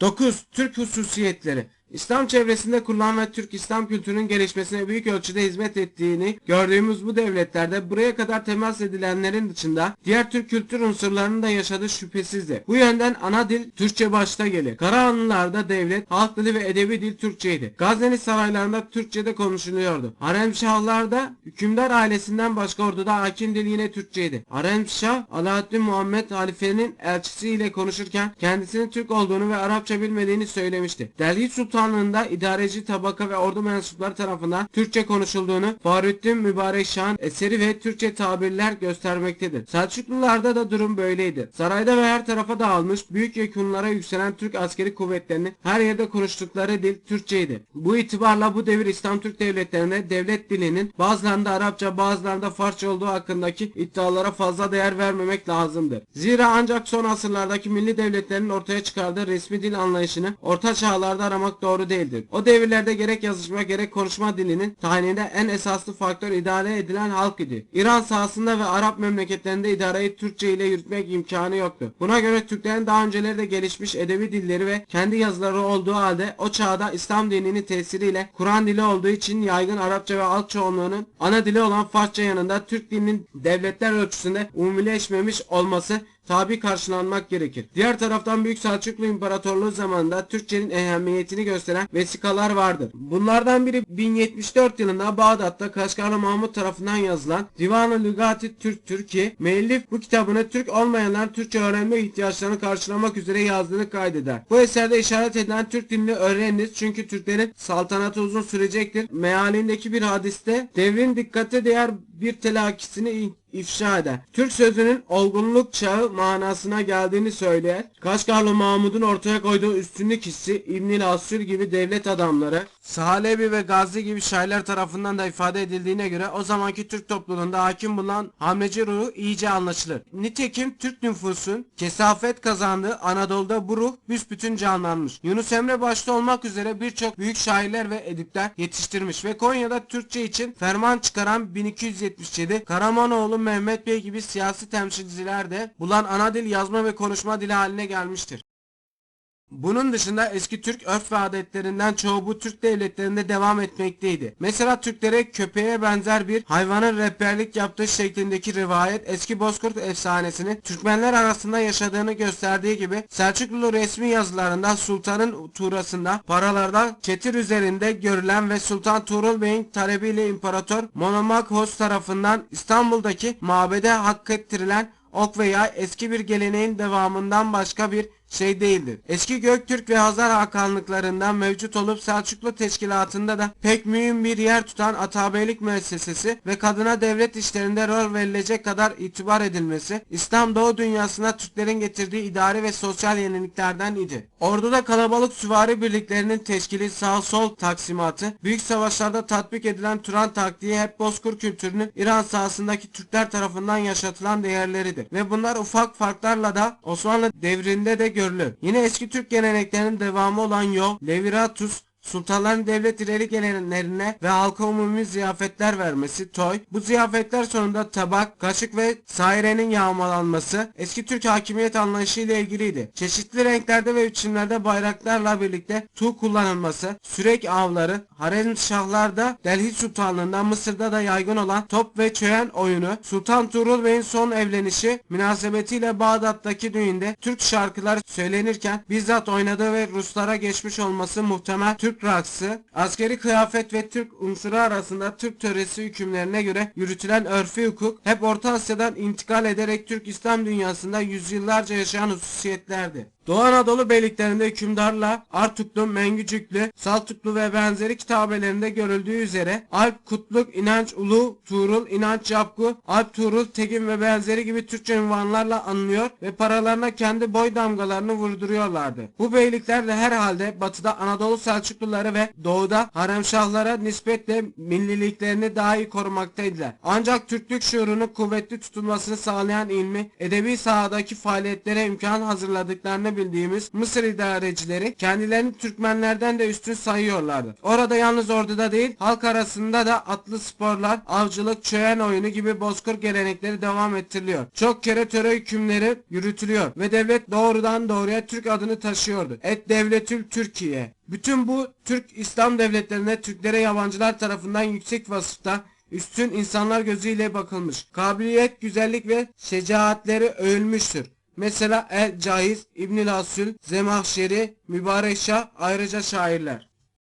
9. Türk hususiyetleri İslam çevresinde kurulan ve Türk İslam kültürünün gelişmesine büyük ölçüde hizmet ettiğini gördüğümüz bu devletlerde buraya kadar temas edilenlerin dışında diğer Türk kültür unsurlarının da yaşadığı şüphesizdir. Bu yönden ana dil Türkçe başta gelir. Karahanlılarda devlet, halk dili ve edebi dil Türkçeydi. Gazneli saraylarında Türkçe'de konuşuluyordu. Haremşahlarda hükümdar ailesinden başka orduda hakim dil yine Türkçeydi. Haremşah Alaaddin Muhammed halifenin elçisiyle konuşurken kendisinin Türk olduğunu ve Arapça bilmediğini söylemişti. Delhi Sultanlığında idareci tabaka ve ordu mensupları tarafından Türkçe konuşulduğunu Fahrettin Mübarek Şah'ın eseri ve Türkçe tabirler göstermektedir. Selçuklularda da durum böyleydi. Sarayda ve her tarafa dağılmış büyük yekunlara yükselen Türk askeri kuvvetlerinin her yerde konuştukları dil Türkçeydi. Bu itibarla bu devir İslam Türk devletlerinde devlet dilinin bazılarında Arapça bazılarında Farsça olduğu hakkındaki iddialara fazla değer vermemek lazımdır. Zira ancak son asırlardaki milli devletlerin ortaya çıkardığı resmi dil anlayışını orta çağlarda aramak doğru değildir. O devirlerde gerek yazışma gerek konuşma dilinin tayininde en esaslı faktör idare edilen halk idi. İran sahasında ve Arap memleketlerinde idareyi Türkçe ile yürütmek imkanı yoktu. Buna göre Türklerin daha önceleri de gelişmiş edebi dilleri ve kendi yazıları olduğu halde o çağda İslam dininin tesiriyle Kur'an dili olduğu için yaygın Arapça ve alt çoğunluğunun ana dili olan Farsça yanında Türk dilinin devletler ölçüsünde umumileşmemiş olması tabi karşılanmak gerekir. Diğer taraftan Büyük Selçuklu İmparatorluğu zamanında Türkçenin ehemmiyetini gösteren vesikalar vardır. Bunlardan biri 1074 yılında Bağdat'ta Kaşgarlı Mahmut tarafından yazılan Divan-ı Lügati Türk Türkiye, müellif bu kitabını Türk olmayanlar Türkçe öğrenme ihtiyaçlarını karşılamak üzere yazdığını kaydeder. Bu eserde işaret edilen Türk dilini öğreniniz çünkü Türklerin saltanatı uzun sürecektir. Mealindeki bir hadiste devrin dikkate değer bir telakisini ifşa eder. Türk sözünün olgunluk çağı manasına geldiğini söyleyer. Kaşgarlı Mahmud'un ortaya koyduğu üstünlük hissi İbn-i Asür gibi devlet adamları, Sahalebi ve Gazi gibi şairler tarafından da ifade edildiğine göre o zamanki Türk topluluğunda hakim bulunan hamleci ruhu iyice anlaşılır. Nitekim Türk nüfusun kesafet kazandığı Anadolu'da bu ruh büsbütün canlanmış. Yunus Emre başta olmak üzere birçok büyük şairler ve edipler yetiştirmiş ve Konya'da Türkçe için ferman çıkaran 1277 Karamanoğlu Mehmet Bey gibi siyasi temsilciler de bulan ana dil yazma ve konuşma dili haline gelmiştir. Bunun dışında eski Türk örf ve adetlerinden çoğu bu Türk devletlerinde devam etmekteydi. Mesela Türklere köpeğe benzer bir hayvanın rehberlik yaptığı şeklindeki rivayet eski Bozkurt efsanesini Türkmenler arasında yaşadığını gösterdiği gibi Selçuklu resmi yazılarında Sultan'ın tuğrasında paralarda çetir üzerinde görülen ve Sultan Tuğrul Bey'in talebiyle İmparator Monomakos tarafından İstanbul'daki mabede hak ettirilen ok ve yay eski bir geleneğin devamından başka bir şey değildir. Eski Göktürk ve Hazar Hakanlıklarından mevcut olup Selçuklu teşkilatında da pek mühim bir yer tutan Atabeylik müessesesi ve kadına devlet işlerinde rol verilecek kadar itibar edilmesi İslam Doğu dünyasına Türklerin getirdiği idari ve sosyal yeniliklerden idi. Orduda kalabalık süvari birliklerinin teşkili sağ sol taksimatı, büyük savaşlarda tatbik edilen Turan taktiği hep Bozkır kültürünün İran sahasındaki Türkler tarafından yaşatılan değerleridir. Ve bunlar ufak farklarla da Osmanlı devrinde de görülür. Yine eski Türk geleneklerinin devamı olan yol, leviratus, Sultanların devlet ileri gelenlerine ve halka umumi ziyafetler vermesi, toy, bu ziyafetler sonunda tabak, kaşık ve sairenin yağmalanması eski Türk hakimiyet anlayışı ile ilgiliydi. Çeşitli renklerde ve biçimlerde bayraklarla birlikte tuğ kullanılması, sürek avları, harem şahlarda Delhi Sultanlığında Mısır'da da yaygın olan top ve çöyen oyunu, Sultan Tuğrul Bey'in son evlenişi münasebetiyle Bağdat'taki düğünde Türk şarkılar söylenirken bizzat oynadığı ve Ruslara geçmiş olması muhtemel Türk raksı, askeri kıyafet ve Türk unsuru arasında Türk töresi hükümlerine göre yürütülen örfi hukuk hep Orta Asya'dan intikal ederek Türk İslam dünyasında yüzyıllarca yaşayan hususiyetlerdi. Doğu Anadolu beyliklerinde hükümdarla Artuklu, Mengücüklü, Saltuklu ve benzeri kitabelerinde görüldüğü üzere Alp, Kutluk, İnanç, Ulu, Tuğrul, İnanç, Yapgu, Alp, Tuğrul, Tegin ve benzeri gibi Türkçe ünvanlarla anılıyor ve paralarına kendi boy damgalarını vurduruyorlardı. Bu beylikler de herhalde batıda Anadolu Selçukluları ve doğuda Haremşahlara nispetle milliliklerini daha iyi korumaktaydılar. Ancak Türklük şuurunun kuvvetli tutulmasını sağlayan ilmi, edebi sahadaki faaliyetlere imkan hazırladıklarını bildiğimiz Mısır idarecileri kendilerini Türkmenlerden de üstün sayıyorlardı. Orada yalnız orduda değil halk arasında da atlı sporlar, avcılık, çöyen oyunu gibi bozkır gelenekleri devam ettiriliyor. Çok kere töre hükümleri yürütülüyor ve devlet doğrudan doğruya Türk adını taşıyordu. Et devletül Türkiye. Bütün bu Türk İslam devletlerine Türklere yabancılar tarafından yüksek vasıfta üstün insanlar gözüyle bakılmış. Kabiliyet, güzellik ve şecaatleri övülmüştür. Mesela El Caiz, İbnül Asül, Zemahşeri, Mübarek Şah ayrıca şairler.